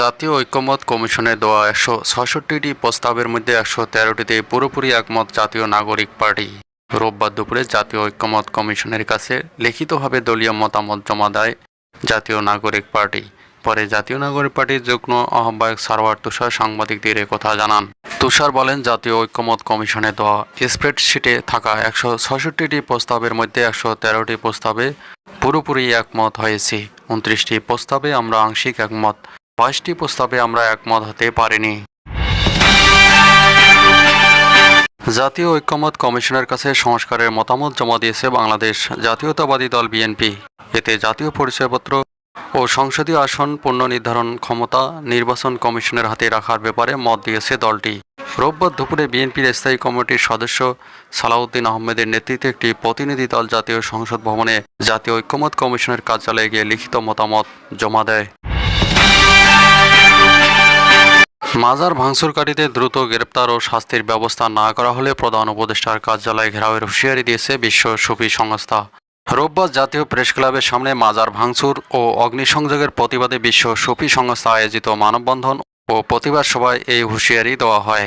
জাতীয় ঐক্যমত কমিশনের দেওয়া একশো ছষট্টিটি প্রস্তাবের মধ্যে একশো তেরোটিতে পুরোপুরি একমত জাতীয় নাগরিক পার্টি। রোববার দুপুরে জাতীয় ঐক্যমত কমিশনের কাছে লিখিতভাবে দলীয় মতামত জমা দেয় জাতীয় নাগরিক পার্টি। পরে জাতীয় নাগরিক পার্টির যুগ্ম আহ্বায়ক সারওয়ার তুষার সাংবাদিকদের কথা জানান। তুষার বলেন, জাতীয় ঐক্যমত কমিশনে দেওয়া স্প্রেডশিটে থাকা একশো ছষট্টিটি প্রস্তাবের মধ্যে একশো তেরোটি প্রস্তাবে পুরোপুরি একমত হয়েছে। উনত্রিশটি প্রস্তাবে আমরা আংশিক একমত বাইশটি প্রস্তাবে আমরা একমত হতে পারিনি। জাতীয় ঐক্যমত কমিশনের কাছে সংস্কারের মতামত জমা দিয়েছে বাংলাদেশ জাতীয়তাবাদী দল বিএনপি। এতে জাতীয় পরিচয়পত্র ও সংসদীয় আসন পুনর্নির্ধারণ ক্ষমতা নির্বাচন কমিশনের হাতে রাখার ব্যাপারে মত দিয়েছে দলটি। রোববার দুপুরে বিএনপির স্থায়ী কমিটির সদস্য সালাউদ্দিন আহমেদের নেতৃত্বে একটি প্রতিনিধি দল জাতীয় সংসদ ভবনে জাতীয় ঐক্যমত কমিশনের কার্যালয়ে গিয়ে লিখিত মতামত জমা দেয়। মাজার ভাঙচুরকারীদের দ্রুত গ্রেপ্তার ও শাস্তির ব্যবস্থা না করা হলে প্রধান উপদেষ্টার কার্যালয় ঘেরাওয়ের হুঁশিয়ারি দিয়েছে বিশ্ব সুফি সংস্থা। রোববার জাতীয় প্রেস ক্লাবের সামনে মাজার ভাঙচুর ও অগ্নিসংযোগের প্রতিবাদে বিশ্ব সুফি সংস্থা আয়োজিত মানববন্ধন ও প্রতিবাদ সভায় এই হুঁশিয়ারি দেওয়া হয়।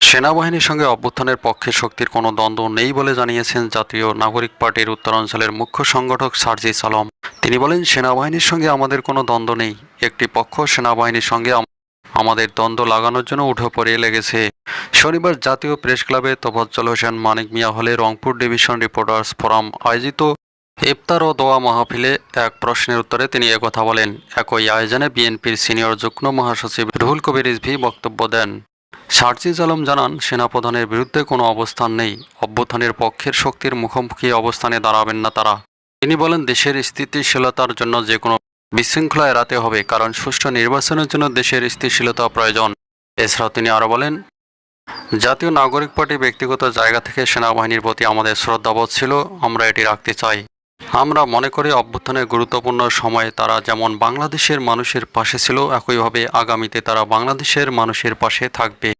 সেনাবাহিনীর সঙ্গে অভ্যুত্থানের পক্ষে শক্তির কোনো দ্বন্দ্ব নেই বলে জানিয়েছেন জাতীয় নাগরিক পার্টির উত্তরাঞ্চলের মুখ্য সংগঠক সার্জিস আলম। তিনি বলেন, সেনাবাহিনীর সঙ্গে আমাদের কোনো দ্বন্দ্ব নেই। একটি পক্ষ সেনাবাহিনীর সঙ্গে আমাদের দ্বন্দ্ব লাগানোর জন্য উঠে পড়ে লেগেছে। শনিবার জাতীয় প্রেস ক্লাবে তোফাজ্জল হোসেন মানিক মিয়া হলে রংপুর ডিভিশন রিপোর্টার্স ফোরাম আয়োজিত ইফতার ও দোয়া মাহফিলে এক প্রশ্নের উত্তরে তিনি একথা বলেন। একই আয়োজনে বিএনপির সিনিয়র যুগ্ম মহাসচিব রুহুল কবির রিজভি বক্তব্য দেন। সার্জিজ আলম জানান, সেনাপ্রধানের বিরুদ্ধে কোনো অবস্থান নেই। অভ্যুত্থানের পক্ষের শক্তির মুখোমুখি অবস্থানে দাঁড়াবেন না তারা। তিনি বলেন, দেশের স্থিতিশীলতার জন্য যে কোনো বিশৃঙ্খলা এড়াতে হবে, কারণ সুষ্ঠু নির্বাচনের জন্য দেশের স্থিতিশীলতা প্রয়োজন। এছাড়াও তিনি আরও বলেন, জাতীয় নাগরিক পার্টি ব্যক্তিগত জায়গা থেকে সেনাবাহিনীর প্রতি আমাদের শ্রদ্ধাবোধ ছিল, আমরা এটি রাখতে চাই। আমরা মনে করি অভ্যুত্থানের গুরুত্বপূর্ণ সময়ে তারা যেমন বাংলাদেশের মানুষের পাশে ছিল, একইভাবে আগামীতে তারা বাংলাদেশের মানুষের পাশে থাকবে।